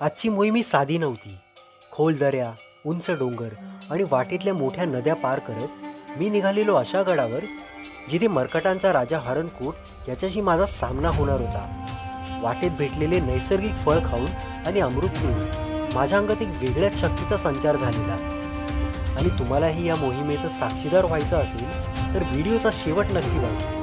आजची मोहीम ही साधी नव्हती. खोल दऱ्या उंच डोंगर आणि वाटेतल्या मोठ्या नद्या पार करत मी निघालेलो अशा गडावर जिथे मरकटांचा राजा हरणकोट याच्याशी माझा सामना होणार होता. वाटेत भेटलेले नैसर्गिक फळ खाऊन आणि अमृत पिऊन माझ्या अंगात एक वेगळ्याच शक्तीचा संचार झालेला. आणि तुम्हालाही या मोहिमेचं साक्षीदार व्हायचं असेल तर व्हिडिओचा शेवट नक्की बघा.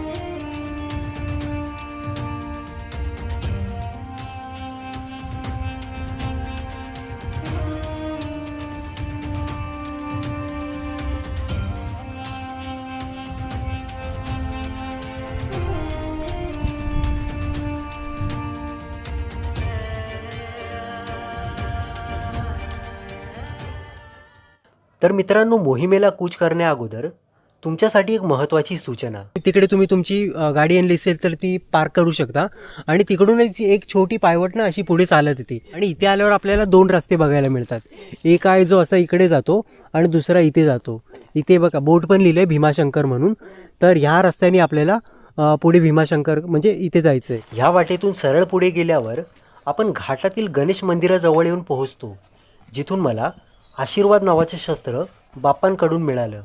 तर मित्रांनो मोहिमेला कूच करण्या अगोदर तुमच्यासाठी एक महत्त्वाची सूचना. तिकडे तुम्ही तुमची गाडी आणली असेल तर ती पार्क करू शकता. आणि तिकडूनच एक छोटी पायवट ना अशी पुढे चालत येते. आणि इथे आल्यावर आपल्याला दोन रस्ते बघायला मिळतात. एक आहे जो असा इकडे जातो आणि दुसरा इथे जातो. इथे बघा बोट पण लिहिलं आहे भीमाशंकर म्हणून. तर ह्या रस्त्याने आपल्याला पुढे भीमाशंकर म्हणजे इथे जायचं आहे ह्या वाटेतून सरळ पुढे गेल्यावर आपण घाटातील गणेश मंदिराजवळ येऊन पोहोचतो. जिथून मला आशीर्वाद नावाचे शस्त्र बाप्पांकडून मिळालं.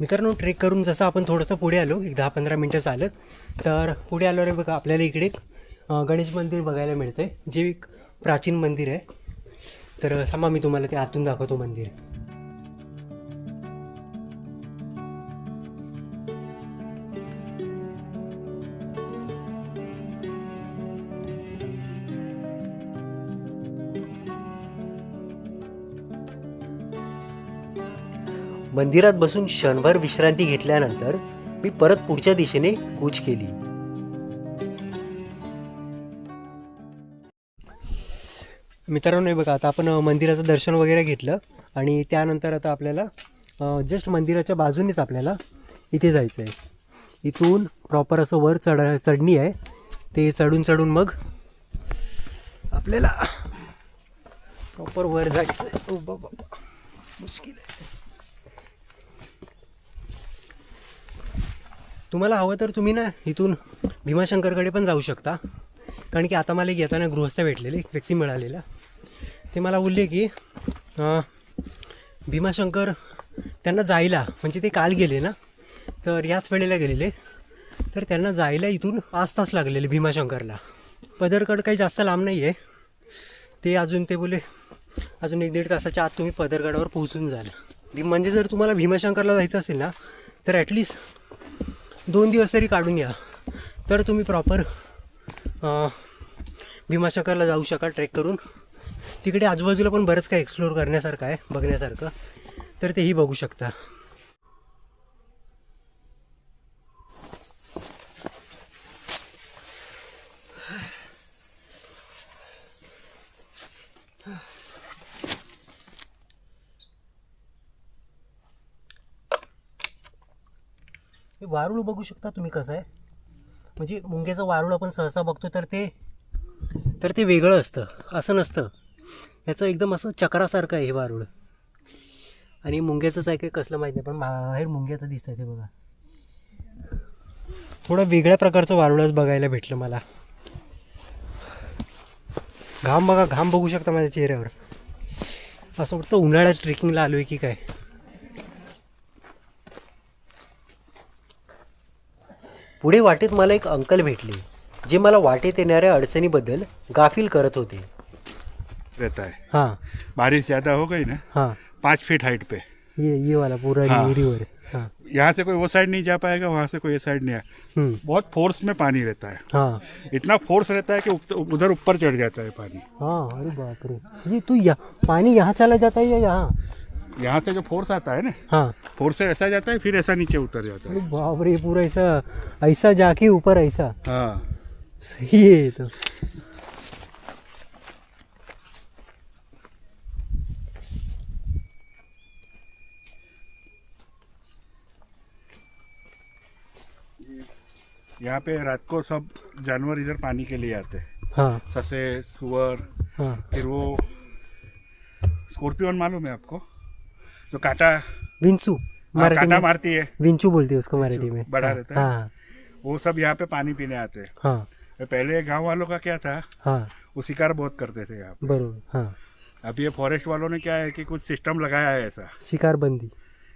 मित्रांनो ट्रेक करून जसं आपण थोडंसं पुढे आलो एक दहा पंधरा मिनटं चालत तर पुढे आलो रे बघा आपल्याला इकडे एक गणेश मंदिर बघायला मिळतंय जे एक प्राचीन मंदिर आहे. तर थांबा मी तुम्हाला ते आतून दाखवतो मंदिर. मंदिरात बसून क्षणभर विश्रांती घेतल्यानंतर मी परत पुढच्या दिशेने कूच केली. मित्रांनो हे बघा आता आपण मंदिराचं दर्शन वगैरे घेतलं आणि त्यानंतर आता आपल्याला जस्ट मंदिराच्या बाजूनेच आपल्याला इथे जायचं आहे इथून प्रॉपर असं वर चढ चढणी आहे. ते चढून चढून मग आपल्याला प्रॉपर वर जायचं आहे ओ बाबा मुश्किल आहे. तुम्हाला हवं तर तुम्ही ना इथून भीमाशंकरकडे पण जाऊ शकता. कारण की आता मला एक येताना गृहस्थ भेटलेले एक व्यक्ती मिळालेला. ते मला बोलले की भीमाशंकर त्यांना जायला म्हणजे ते काल गेले ना तर याच वेळेला गेलेले. तर त्यांना जायला इथून पाच तास लागलेले भीमाशंकरला. पदरकड काही जास्त लांब नाही आहे ते अजून ते बोले अजून एक दीड तासाच्या आत तुम्ही पदरगडावर पोहोचून जाल. म्हणजे जर तुम्हाला भीमाशंकरला जायचं असेल ना तर ॲटलिस्ट दोन दिवस तरी काढून या. तर तुम्ही प्रॉपर भीमाशंकरला जाऊ शकाल ट्रेक करून. तिकडे आजूबाजूला पण बरंच काही एक्सप्लोअर करण्यासारखं आहे बघण्यासारखं. तर तेही बघू शकता. हे वारूळ बघू शकता तुम्ही कसं आहे? म्हणजे मुंग्याचं वारूळ आपण सहसा बघतो तर ते तर ते वेगळं असतं असं नसतं. ह्याचं एकदम असं चक्रासारखं आहे हे वारूळ. आणि मुंग्याचंच आहे काही कसलं माहीत नाही पण बाहेर मुंग्याचं दिसतं ते बघा. थोडं वेगळ्या प्रकारचं वारुळच बघायला भेटलं मला. घाम बघा घाम बघू शकता माझ्या चेहऱ्यावर. असं वाटतं उन्हाळ्यात ट्रेकिंगला आलो आहे की काय? पुढे वाटेत मला एक अंकल भेटले जे मला वाटेत येणाऱ्या अडचणीबद्दल गाफील करत होते. रहता है. हां बारिश ज़्यादा हो गई ना? हां. पाँच फीट हाइट पे. ये ये वाला पूरा हाँ. रिवर हां. यहाँ से कोई वो साइड नहीं जा पाएगा वहाँ से कोई ये साइड नहीं आ हम्म, बहुत फोर्स में पानी रहता है. हाँ. इतना फोर्स रहता है कि उप- उधर ऊपर चढ़ जाता है पानी. हाँ अरे बाप रे. ये तू या पानी यहाँ चला जाता है या यहाँ? यहाँ से जो फोर्स आता है ना हाँ। फोर्स से ऐसा जाता है फिर ऐसा नीचे उतर जाता है। बाप रे पूरा ऐसा ऐसा जाके ऊपर ऐसा। हाँ। सही है तो। यहाँ पे रात को सब जानवर इधर पानी के लिए आते हैं। हाँ। ससे सुअर हाँ। फिर वो स्कॉर्पियन मालूम है आपको? जो काटा। विंचू हाँ, कांटा मारती है। विंचू बोलते हैं उसको मराठी में। बड़ा हाँ, रहता है। हाँ। वो सब यहाँ पे पानी पीने आते हैं। हाँ। पहले गाँव वालों का क्या था? हाँ। वो शिकार बहुत करते थे यहाँ बरोबर हाँ। अब ये फॉरेस्ट वालों ने क्या है कि कुछ सिस्टम लगाया है ऐसा। शिकार बंदी।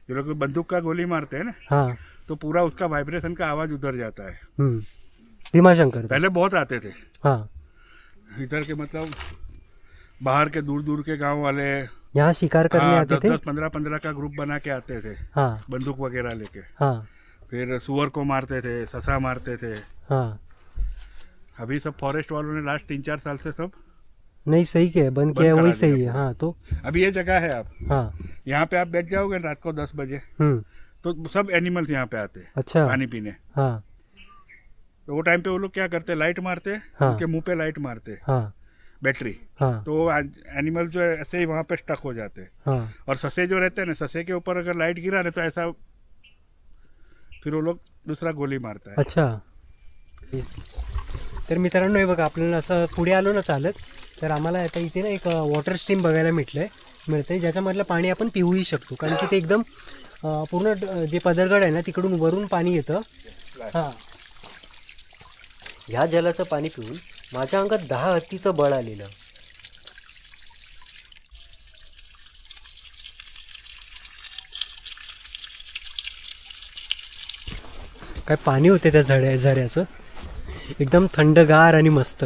जो लोग बंदूक का गोली मारते हैं ना? हाँ। तो पूरा उसका वाइब्रेशन का आवाज़ उधर जाता है। हम्म। भीमाशंकर पहले बहुत आते थे। हाँ। इधर के मतलब बाहर के दूर दूर के गाँव वाले यहाँ शिकार करने हाँ, आते दस थे? दस पंद्रह पंद्रह का ग्रुप बना के आते थे। हाँ। बंदूक वगैरह लेके। हाँ। फिर सुअर को मारते थे ससा मारते थे। हाँ। अभी सब फॉरेस्ट वालों ने लास्ट तीन चार साल से सब नहीं सही क्या है बंद किया है वही सही है। हाँ तो अभी ये जगह है आप। हाँ। यहाँ पे आप बैठ जाओगे रात को दस बजे। हम्म। तो सब एनिमल्स यहाँ पे आते हैं अच्छा। पानी पीने। हाँ। तो वो टाइम पे वो लोग क्या करते लाइट मारते हाँ। उनके मुँह पे लाइट मारते। हाँ। बैटरी हाँ। तो एनिमल जो है ऐसे ही वहाँ पे स्टक हो जाते हैं। हाँ। और ससे जो रहते हैं ना ससे के ऊपर अगर लाइट गिरा ना तो ऐसा फिर वो लोग दूसरा गोली मारता है। अच्छा। तर मित्रांनो हे बघा आपल्याला असं पुढे आलो ना चालत तर आम्हाला आता इथे ना एक वॉटर स्ट्रीम बघायला मिळलं आहे मिळतं आहे ज्याच्यामधलं पाणी आपण पिऊही शकतो. कारण की ते एकदम पूर्ण जे पदरगड आहे ना तिकडून वरून पाणी येतं. हां. ह्या जलाचं पाणी पिऊन माझ्या अंगात दहा हत्तीचं बळ आलेलं. काय पाणी होते त्या झड्या झऱ्याचं? एकदम थंडगार आणि मस्त.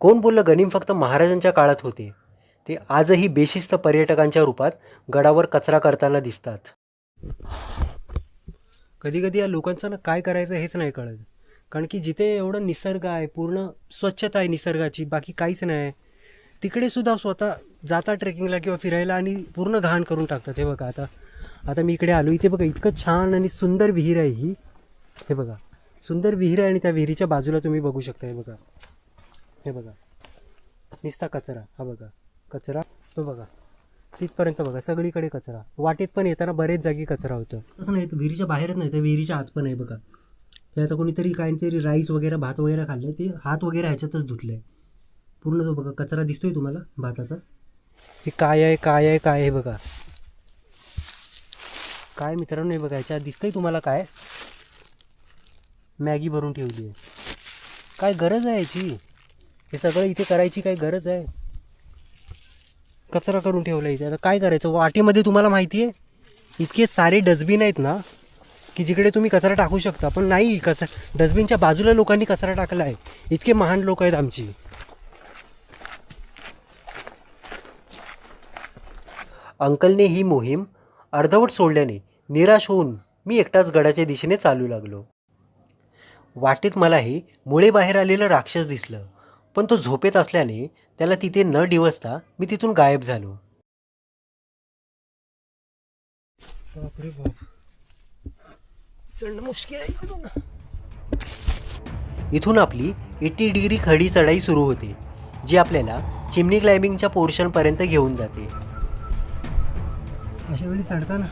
कोण बोललं गनिम फक्त महाराजांच्या काळात होते? ते आजही बेशिस्त पर्यटकांच्या रूपात गडावर कचरा करताना दिसतात. कधी कधी या लोकांचं ना काय करायचं हेच नाही कळत. कारण की जिथे एवढं निसर्ग आहे पूर्ण स्वच्छता आहे निसर्गाची बाकी काहीच नाही. तिकडे सुद्धा स्वतः जाता ट्रेकिंगला किंवा फिरायला आणि पूर्ण घाण करून टाकतात. हे बघा आता आता मी इकडे आलो. इथे बघा इतकं छान आणि सुंदर विहीर आहे ही. हे बघा सुंदर विहीर आहे आणि त्या विहिरीच्या बाजूला तुम्ही बघू शकता. हे बघा हे बघा. निस्ता कचरा हा बघा कचरा तो बघा. तिथपर्यंत बघा सगळीकडे कचरा. वाटेत पण येताना बरेच जागी कचरा होतं. तसं नाही तर विहिरीच्या बाहेरच नाही तर विहिरीच्या आत पण आहे बघा. हे आता कोणीतरी काहीतरी राईस वगैरे भात वगैरे खाल्लं ते हात वगैरे ह्याच्यातच धुतलं आहे पूर्ण तो बघा कचरा दिसतोय तुम्हाला भाताचा? हे काय आहे काय आहे काय आहे बघा. काय मित्रांनो हे बघा ह्याच्यात दिसतंय तुम्हाला काय? मॅगी भरून ठेवली आहे. काय गरज आहे याची? हे सगळं इथे करायची काय गरज आहे? कचरा करून ठेवला इथे आता काय करायचं? वाटेमध्ये तुम्हाला माहिती आहे इतके सारे डस्टबिन आहेत ना की जिकडे तुम्ही कचरा टाकू शकता. पण नाही कच डस्टबिनच्या बाजूला लोकांनी कचरा टाकला आहे इतके महान लोक आहेत आमची. अंकलने ही मोहीम अर्धवट सोडल्याने निराश होऊन मी एकटाच गडाच्या दिशेने चालू लागलो. वाटेत मलाही मुळे बाहेर आलेलं राक्षस दिसलं. पण तो झोपेत असल्याने त्याला तिथे न डिवसता मी तिथून गायब झालो. इथून. आपली एट्टी डिग्री खडी चढाई सुरू होते जी आपल्याला चिमणी क्लाइम्बिंगच्या पोर्शनपर्यंत घेऊन जाते. अशा वेळी चढताना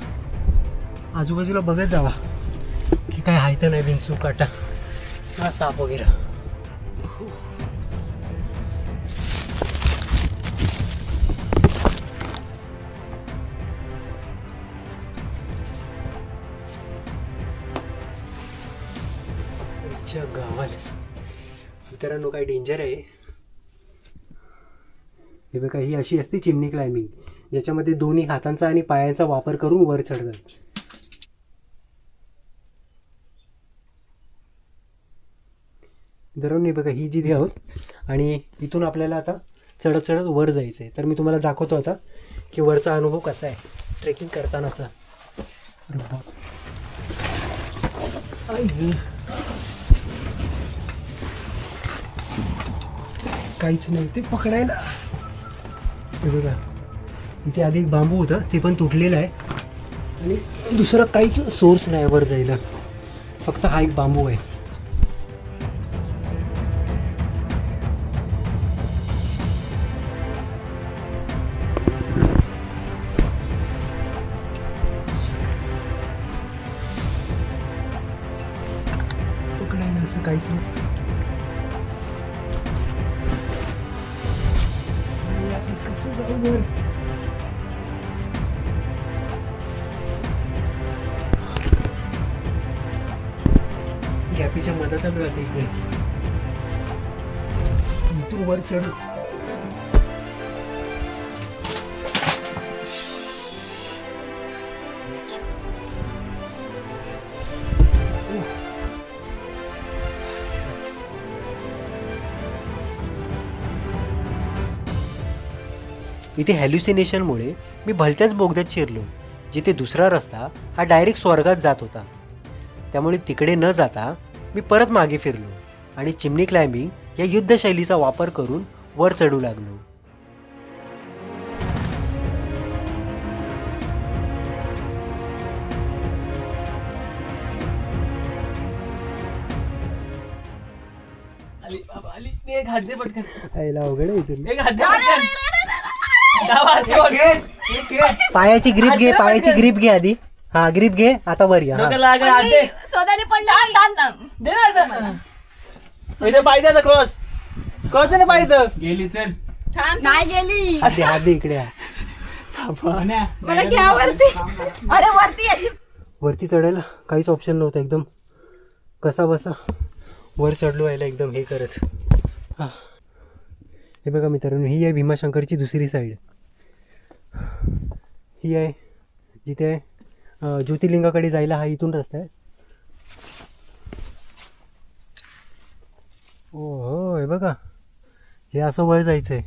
आजूबाजूला बघत जावा की काय तर नाही विंचू काटा साप वगैरे. आमच्या गावात मित्रांनो काही डेंजर आहे. हे बघा ही अशी असते चिमणी क्लाइम्बिंग ज्याच्यामध्ये दोन्ही हातांचा आणि पायांचा वापर करून वर चढतात मित्रांनो नाही बघा ही जी आहोत आणि इथून आपल्याला आता चढत चढत वर जायचं आहे तर मी तुम्हाला दाखवतो आता की वरचा अनुभव कसा आहे ट्रेकिंग करतानाचा अरे बाप. आई. काहीच नाही. ते पकडायला. बघा. ते आधी एक बांबू होतं ते पण तुटलेलं आहे. आणि दुसरं काहीच सोर्स नाही वर जायला. फक्त हा एक बांबू आहे. नदीच्या मधात इकडे वर चढ इथे हॅल्युसिनेशनमुळे मी भलत्याच बोगद्यात शिरलो जिथे दुसरा रस्ता हा डायरेक्ट स्वर्गात जात होता. त्यामुळे तिकडे न जाता मी परत मागे फिरलो आणि चिमणी क्लाइम्बिंग या युद्धशैलीचा वापर करून वर चढू लागलो. पायाची ग्रीप घे पायाची ग्रीप घे आधी हा ग्रीप घे आता वर या हा. डोक्याला लागलं हात दे स्वतःने पडलं दे ना आता. इथे पाहिजे आता क्रॉस क्रॉस दे ना पाहिजे गेली चल. नाही गेली. हात दे हात दे इकडे या. मला घ्या वरती. अरे वरती अशी. वरती चढायला काहीच ऑप्शन नव्हतं एकदम. कसा बसा. वर चढलो यायला एकदम हे करत. हा. हे बघा मित्रांनो ही आहे भीमाशंकरची दुसरी साईड ही आहे जिथे अं, ज्योतिर्लिंगाकडे जायला हा इथून रस्ता आहे. ओ हो हे बघा. हे असं वर जायचं आहे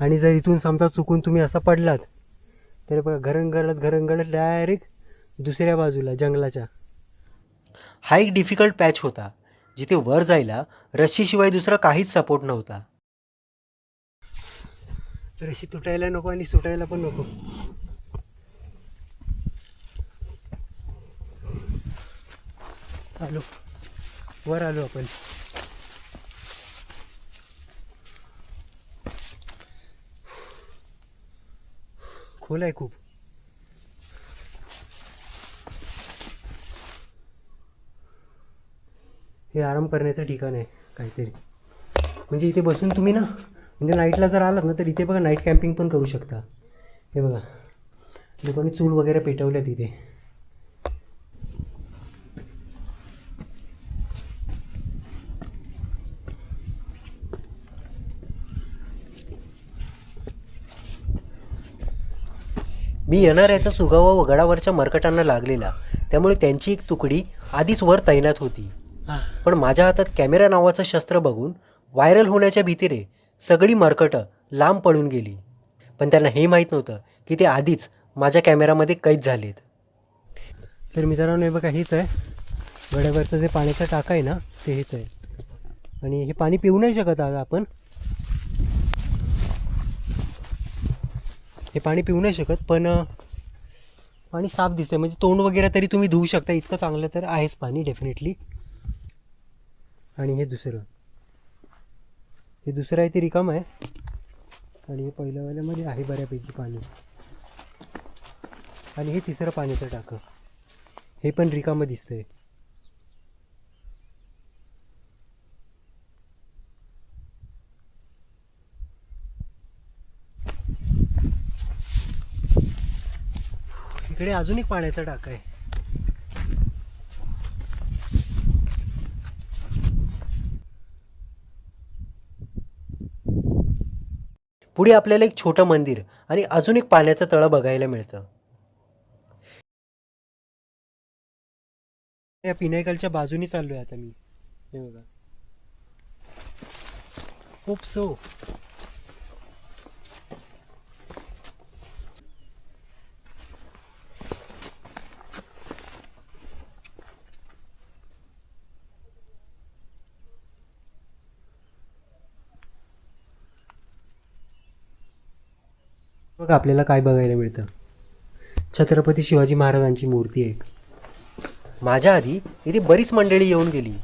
आणि जर इथून समजा चुकून तुम्ही असा पडलात तर बघा घरंगळत घरंगळत डायरेक्ट दुसऱ्या बाजूला जंगलाच्या. हा एक डिफिकल्ट पॅच होता. जिथे वर जायला रस्सीशिवाय दुसरा काहीच सपोर्ट नव्हता. रशी तुटायला नको आणि सुटायला पण नको. आलो. वर आलो आपण. खोल आहे खूप. हे आराम करण्याचं ठिकाण आहे काहीतरी. म्हणजे इथे बसून तुम्ही ना म्हणजे नाईटला जर आलात ना तर इथे बघा नाईट कॅम्पिंग पण करू शकता. हे बघा. लोकांनी चूल वगैरे पेटवल्या तिथे मी येणाऱ्याचा सुगावा व गडावरच्या मरकटांना लागलेला. त्यामुळे त्यांची एक तुकडी आधीच वर तैनात होती. पण माझ्या हातात कॅमेरा नावाचं शस्त्र बघून व्हायरल होण्याच्या भीतीने सगळी मरकटं लांब पळून गेली. पण त्यांना हे माहीत नव्हतं की ते आधीच माझ्या कॅमेरामध्ये कैद झालेत. तर मित्रांनो हे बघा हेच आहे. गड्यावरचं जे पाण्याचा टाका आहे ना ते हेच आहे. आणि हे पाणी पिऊ नाही शकत आज आपण. हे पाणी पिऊ नाही शकत पण पाणी साफ दिसतंय. म्हणजे तोंड वगैरे तरी तुम्ही धुवू शकता इतकं चांगलं तर आहेच पाणी डेफिनेटली आणि हे दुसरं. हे दुसरं आहे ते रिकाम आहे. आणि हे पहिल्यावाल्यामध्ये आहे बऱ्यापैकी पाणी. आणि हे तिसरं पाण्याचं टाकं. हे पण रिकामं दिसतंय. इकडे अजून एक पाण्याचा टाका आहे. पुढे आपल्याला एक छोटं मंदिर आणि अजून एक पाण्याचं तळं बघायला मिळतं. या पिनायकलच्या बाजूनी चाललोय आता मी. हे बघा. खूप सो. बघा आपल्याला काय बघायला मिळतं. छत्रपती शिवाजी महाराजांची मूर्ती आहे एक. माझ्या आधी इथे बरीच मंडळी येऊन गेली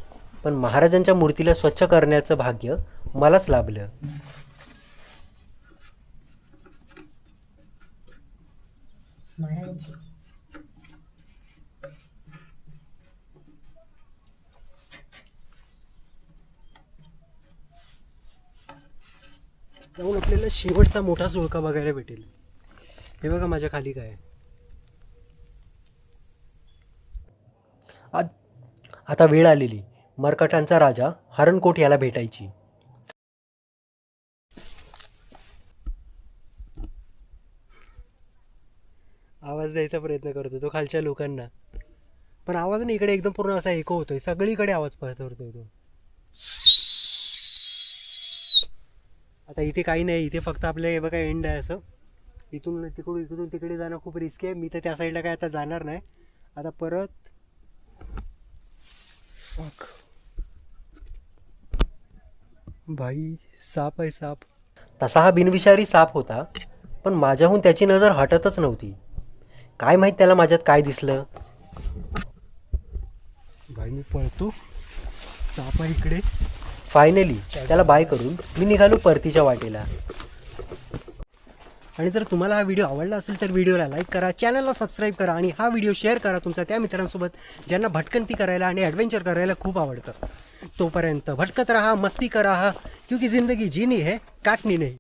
पण महाराजांच्या मूर्तीला स्वच्छ करण्याचं भाग्य मलाच लाभलं. जाऊन आपल्याला शेवटचा मोठा सुळका बघायला भेटेल. हे बघा माझ्या खाली काय आ- आता वेळ आलेली. मरकटांचा राजा हरणकोट याला भेटायची. आवाज द्यायचा प्रयत्न करतो तो खालच्या लोकांना. पण आवाज ना इकडे एकदम पूर्ण असा एको होतोय. सगळीकडे आवाज पसरतोय तो. आता इथे काही नाही इथे फक्त आपल्या हे बघा एंड आहे असं. इथून तिकडून इकडून तिकडे जाणं खूप रिस्क आहे. मी तर त्या साईडला काय आता जाणार नाही. आता परत भाई साप आहे साप. तसा हा बिनविषारी साप होता पण माझ्याहून त्याची नजर हटतच नव्हती. काय माहीत त्याला माझ्यात काय दिसलं? भाई मी पळतो. साप आहे इकडे. फायनली त्याला बाय करून मी निघालो परतीच्या वाटेला. आणि जर तुम्हाला हा व्हिडिओ आवडला असेल तर व्हिडिओला लाईक करा चॅनलला सबस्क्राईब करा आणि हा व्हिडिओ शेअर करा तुमचा त्या मित्रांसोबत ज्यांना भटकंती करायला आणि ॲडव्हेंचर करायला खूप आवडतं. तोपर्यंत भटकत रहा मस्ती करा हा क्योंकि जिंदगी जीनी है काटनी नाही.